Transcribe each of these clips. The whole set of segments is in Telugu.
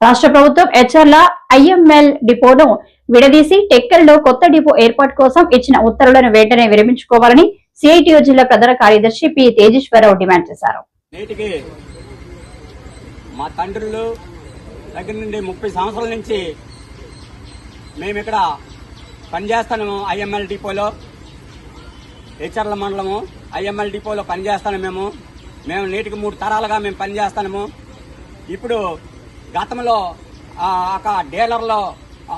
రాష్ట్ర ప్రభుత్వం హెచ్ఆర్ల ఐఎంఎల్ డిపోను విడదీసి టెక్కల్లో కొత్త డిపో ఏర్పాటు కోసం ఇచ్చిన ఉత్తర్వులను వెంటనే విరమించుకోవాలని సిఐటియు జిల్లా ప్రధాన కార్యదర్శి పి తేజేశ్వరరావు డిమాండ్ చేశారు. నేటికి మా తండ్రులు దగ్గర నుండి ముప్పై సంవత్సరాల నుంచి మేము ఇక్కడ పనిచేస్తాము ఐఎంఎల్ డిపోలో. హెచ్ఆర్ల మండలము ఐఎంఎల్ డిపోలో పనిచేస్తాను మేము. మేము నేటికి మూడు తరాలుగా మేము పనిచేస్తాము ఇప్పుడు గతంలో ఒక డీలర్లో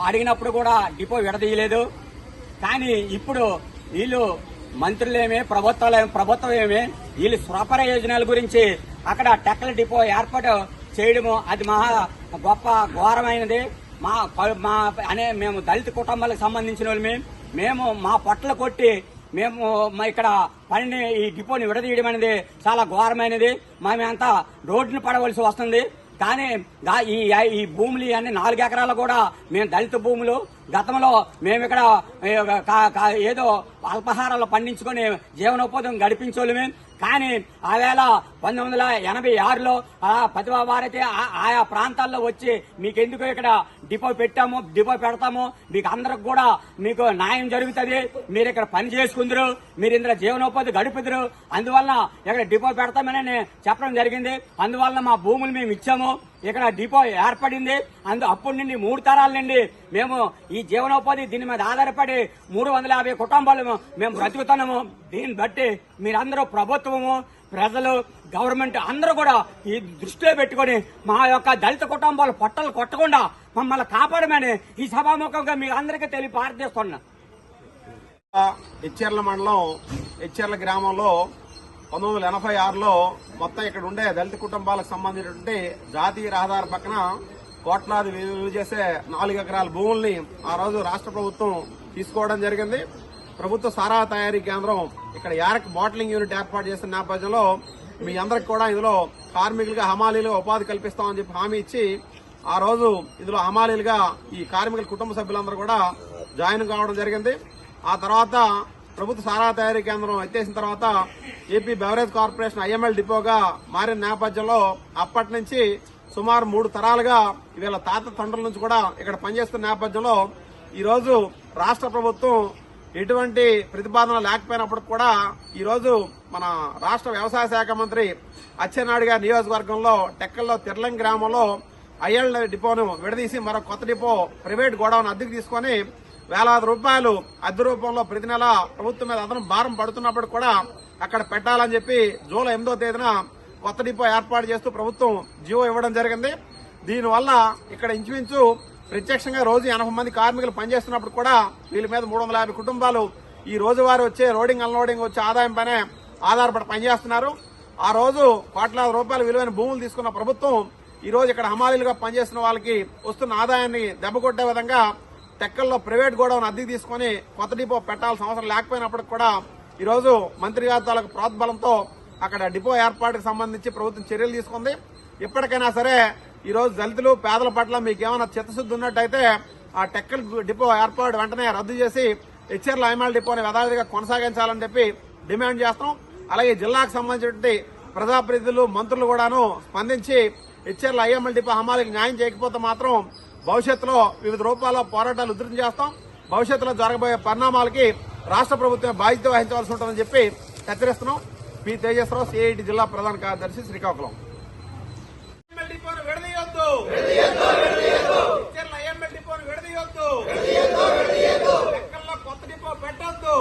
అడిగినప్పుడు కూడా డిపో విడదీయలేదు. కానీ ఇప్పుడు వీళ్ళు మంత్రులేమే ప్రభుత్వాలు ప్రభుత్వం ఏమి వీళ్ళు స్వప్రయోజనాల గురించి అక్కడ టెక్కల డిపో ఏర్పాటు చేయడము అది మహా గొప్ప ఘోరమైనది. మా మా అనే మేము దళిత కుటుంబాలకు సంబంధించిన వాళ్ళమే. మేము మా పొట్టలు కొట్టి మేము మా ఇక్కడ పనిని ఈ డిపోని విడదీయడం అనేది చాలా ఘోరమైనది. మేమంతా రోడ్డును పడవలసి వస్తుంది. కానీ ఈ ఈ భూములు అన్ని నాలుగు ఎకరాలు కూడా మేము దళిత భూములు గతంలో మేము ఇక్కడ ఏదో అల్పహారాలు పండించుకొని జీవనోపాధం గడిపించోళ్ళమే కానీ ఆవేళ పంతొమ్మిది వందల ఎనభై ఆరులో ప్రతిభా భారతి ఆ- ఆయా ప్రాంతాల్లో వచ్చి మీకు ఎందుకు ఇక్కడ డిపో పెట్టాము డిపో పెడతాము? మీకు అందరికి కూడా మీకు న్యాయం జరుగుతుంది. మీరు ఇక్కడ పని చేసుకుందరు మీరు ఇందులో జీవనోపాధి గడుపుదురు. అందువలన ఇక్కడ డిపో పెడతామని చెప్పడం జరిగింది. అందువలన మా భూములు మేము ఇచ్చాము. ఇక్కడ డిపో ఏర్పడింది. అందు అప్పటి నుండి మూడు తరాల నుండి మేము ఈ జీవనోపాధి దీని మీద ఆధారపడి మూడు వందల యాభై కుటుంబాలు మేము బ్రతుకుతున్నాము. దీన్ని బట్టి మీరందరూ ప్రభుత్వము ప్రజలు గవర్నమెంట్ అందరూ కూడా ఈ దృష్టిలో పెట్టుకొని మా యొక్క దళిత కుటుంబాలు పొట్టలు కొట్టకుండా మమ్మల్ని కాపాడమని ఈ సభాముఖంగా మీ అందరికీ తెలియ భారతదేశం హెచ్చెర్ల మండలం హెచ్చెర్ల గ్రామంలో పంతొమ్మిది వందల ఎనభై ఆరులో మొత్తం ఇక్కడ ఉండే దళిత కుటుంబాలకు సంబంధించినటువంటి జాతీయ రహదారి పక్కన కోట్లాది విలువ చేసే నాలుగు ఎకరాల భూముల్ని ఆ రోజు రాష్ట్ర ప్రభుత్వం తీసుకోవడం జరిగింది. ప్రభుత్వ సారా తయారీ కేంద్రం ఇక్కడ యారక్ బాటిలింగ్ యూనిట్ ఏర్పాటు చేసిన నేపథ్యంలో మీ అందరికి కూడా ఇందులో కార్మికులుగా హమాలీలుగా ఉపాధి కల్పిస్తామని చెప్పి హామీ ఇచ్చి ఆ రోజు ఇందులో హమాలీలుగా ఈ కార్మికుల కుటుంబ సభ్యులందరూ కూడా జాయిన్ కావడం జరిగింది. ఆ తర్వాత ప్రభుత్వ సారా తయారీ కేంద్రం ఎత్తేసిన తర్వాత ఏపీ బెవరేజ్ కార్పొరేషన్ ఐఎంఎల్ డిపోగా మారిన నేపథ్యంలో అప్పటి నుంచి సుమారు మూడు తరాలుగా వీళ్ళ తాత తండ్రుల నుంచి కూడా ఇక్కడ పనిచేస్తున్న నేపథ్యంలో ఈరోజు రాష్ట్ర ప్రభుత్వం ఎటువంటి ప్రతిపాదన లేకపోయినప్పటికి కూడా ఈరోజు మన రాష్ట్ర వ్యవసాయ శాఖ మంత్రి అచ్చెన్నాయుడు గారి నియోజకవర్గంలో టెక్కల్లో తిర్లం గ్రామంలో ఐఎల్ డిపోను విడదీసి మరో కొత్త డిపో ప్రైవేట్ గోడౌన్ అద్దెకు తీసుకొని వేలాది రూపాయలు అద్దె రూపంలో ప్రతి నెల ప్రభుత్వం మీద అదనం భారం పడుతున్నప్పుడు కూడా అక్కడ పెట్టాలని చెప్పి జూలై ఎనిమిదో తేదీన కొత్త డిపో ఏర్పాటు చేస్తూ ప్రభుత్వం జీవో ఇవ్వడం జరిగింది. దీనివల్ల ఇక్కడ ఇంచుమించు ప్రత్యక్షంగా రోజు ఎనభై మంది కార్మికులు పనిచేస్తున్నప్పుడు కూడా వీళ్ళ మీద మూడు వందల యాభై కుటుంబాలు ఈ రోజువారీ వచ్చే లోడింగ్ అన్లోడింగ్ వచ్చే ఆదాయం పైనే ఆధారపడి పనిచేస్తున్నారు. ఆ రోజు కోట్లాది రూపాయల విలువైన భూములు తీసుకున్న ప్రభుత్వం ఈ రోజు ఇక్కడ హమాలీలుగా పనిచేస్తున్న వాళ్ళకి వస్తున్న ఆదాయాన్ని దెబ్బకొట్టే విధంగా టెక్కల్లో ప్రైవేట్ గోడౌన్ అద్దెకి తీసుకుని కొత్త డిపో పెట్టాల్సిన అవసరం లేకపోయినప్పటికి కూడా ఈరోజు మంత్రి గారి తాలూకు ప్రోద్బలంతో అక్కడ డిపో ఏర్పాటుకు సంబంధించి ప్రభుత్వం చర్యలు తీసుకుంది. ఇప్పటికైనా సరే ఈరోజు దళితులు పేదల పట్ల మీకు ఏమైనా చిత్తశుద్ధి ఉన్నట్టయితే ఆ టెక్కల్ డిపో ఏర్పాటు వెంటనే రద్దు చేసి హెచ్ఆర్ల ఐమాల్ డిపోని యథావిధిగా కొనసాగించాలని చెప్పి డిమాండ్ చేస్తాం. అలాగే జిల్లాకు సంబంధించినటువంటి ప్రజాప్రతినిధులు మంత్రులు కూడాను స్పందించి హెచ్ఆర్ల ఐఎంఎల్ డిపో హమాలికి న్యాయం చేయకపోతే మాత్రం భవిష్యత్తులో వివిధ రూపాల్లో పోరాటాలు ఉధృతం చేస్తాం. భవిష్యత్తులో జరగబోయే పరిణామాలకి రాష్ట్ర ప్రభుత్వం బాధ్యత వహించవలసి ఉంటుందని చెప్పి హెచ్చరిస్తున్నాం. పి. తేజస్వరావు సిఐటి జిల్లా ప్రధాన కార్యదర్శి శ్రీకాకుళం. కొత్త డిపో పెట్టొద్దు.